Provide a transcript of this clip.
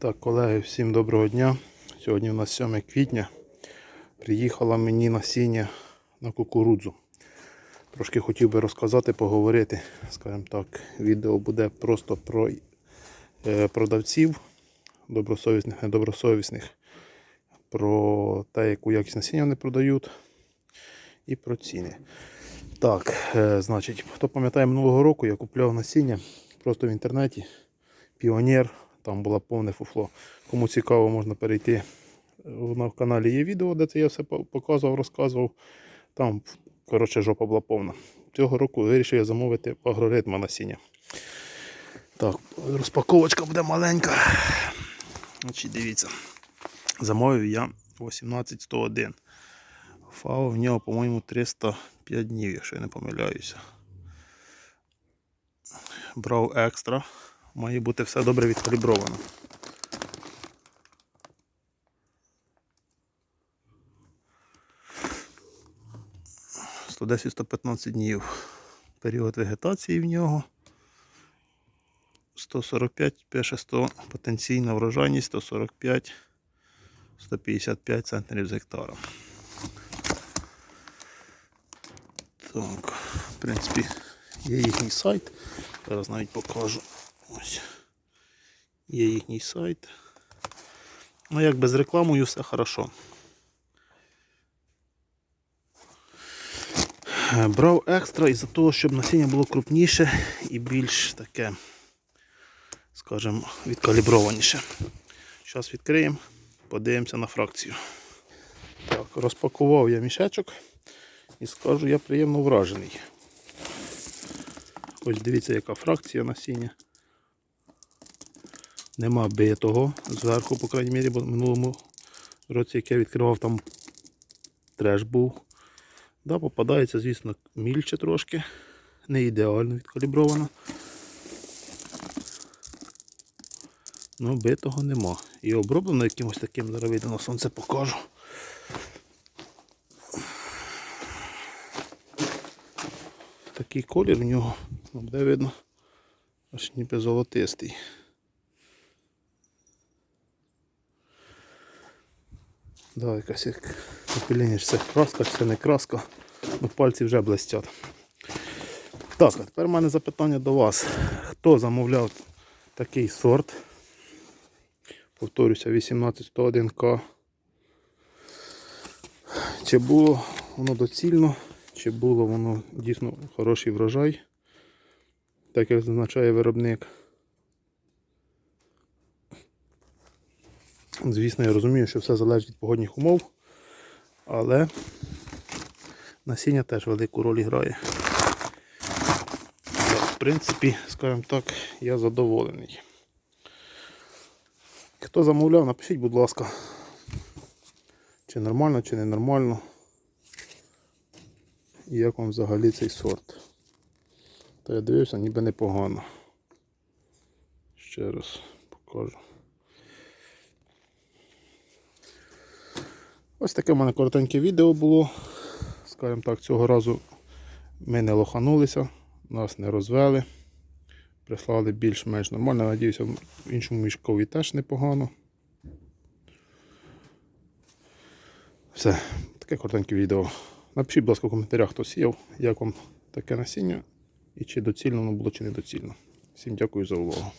Так, колеги, всім доброго дня. Сьогодні у нас 7 квітня. Приїхала мені насіння на кукурудзу. Трошки хотів би розказати, поговорити. Скажімо так, відео буде просто про е, продавців, добросовісних, недобросовісних, про те, яку якість насіння вони продають, і про ціни. Так, е, значить, хто пам'ятає минулого року, я купляв насіння просто в інтернеті. Піонер, там було повне фуфло. Кому цікаво, можна перейти. На каналі є відео, де це я все показував, розказував. Там, коротше, жопа була повна. Цього року вирішив я замовити агроритма насіння. Так, розпаковочка буде маленька. Значить, дивіться. Замовив я 18101. ФАО в нього, по-моєму, 305 днів, якщо я не помиляюся. Брав екстра. Має бути все добре відкалібровано. – 110-115 днів. Період вегетації в нього. 145 пише 100 потенційна врожайність 145 155 центнерів з гектара. Так, в принципі, є їхній сайт. Зараз навіть покажу. Ось. Є їхній сайт. Ну, як без рекламою, все хорошо. Брав екстра із-за того, щоб насіння було крупніше і більш таке, скажімо, відкаліброваніше. Зараз відкриємо, подивимося на фракцію. Так, розпакував я мішечок і скажу, я приємно вражений. Ось дивіться, яка фракція насіння. Нема битого зверху, по крайній мірі, бо в минулому році, як я відкривав, там треш був. Да, попадається, звісно, мільче трошки, не ідеально відкалібровано. Ну, битого нема. І оброблено якимось таким, зараз вийде на сонце покажу. Такий колір в нього, буде видно, аж ніби золотистий. Да, якась як опіління, це краска, це не краска. Ну, пальці вже блестять. Так, а тепер в мене запитання до вас. Хто замовляв такий сорт? Повторюся, 18101К. Чи було воно доцільно, чи було воно дійсно хороший врожай, так як зазначає виробник. Звісно, я розумію, що все залежить від погодних умов, але насіння теж велику роль грає. Так, в принципі, скажімо так, я задоволений. Хто замовляв, напишіть, будь ласка, чи нормально, чи не нормально. І як вам взагалі цей сорт. Та я дивився, ніби непогано. Ще раз покажу. Ось таке в мене коротеньке відео було. Скажімо так, цього разу ми не лоханулися, нас не розвели. Прислали більш-менш нормально. Надіюся, в іншому мішкові теж непогано. Все, таке коротеньке відео. Напишіть, будь ласка, в коментарях, хто сіяв, як вам таке насіння і чи доцільно воно було, чи недоцільно. Всім дякую за увагу.